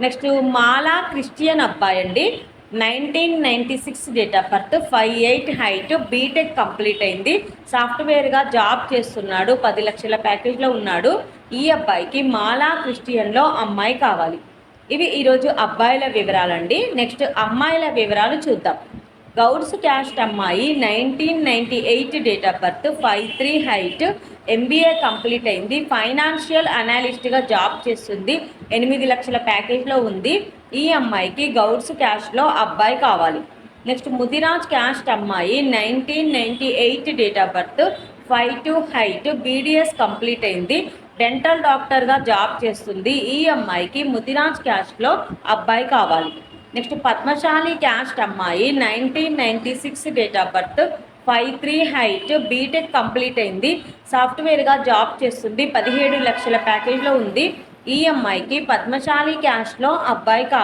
Next మాలా Christian అబ్బాయి అండి. Nineteen ninety six date of birth five eight height BTech complete అయింది. సాఫ్ట్వేర్గా job చేస్తున్నాడు. పది లక్షల ప్యాకేజ్లో ఉన్నాడు. ఈ అబ్బాయికి మాలా క్రిస్టియన్లో అమ్మాయి కావాలి. ఇవి ఈరోజు అబ్బాయిల వివరాలండి. నెక్స్ట్ అమ్మాయిల వివరాలు చూద్దాం. గౌడ్స్ క్యాస్ట్ అమ్మాయి nineteen ninety eight date of birth five three height MBA complete అయింది ఫైనాన్షియల్ అనాలిస్ట్గా జాబ్ చేస్తుంది. ఎనిమిది లక్షల ప్యాకేజ్లో ఉంది. ఈ అమ్మాయికి గౌడ్స్ క్యాస్ట్లో అబ్బాయి కావాలి. నెక్స్ట్ ముదిరాజ్ క్యాస్ట్ అమ్మాయి nineteen ninety eight date of birth five two height BDS complete అయింది. డెంటల్ డాక్టర్గా జాబ్ చేస్తుంది. ఈ అమ్మాయికి ముదిరాజ్ క్యాస్ట్లో అబ్బాయి కావాలి. నెక్స్ట్ పద్మశాలి క్యాస్ట్ అమ్మాయి nineteen ninety six date of birth five three height BTech complete అయింది. సాఫ్ట్వేర్గా జాబ్ చేస్తుంది. పదిహేడు లక్షల ప్యాకేజ్లో ఉంది. ఈ అమ్మాయికి పద్మశాలి క్యాస్ట్లో అబ్బాయి కావాలి.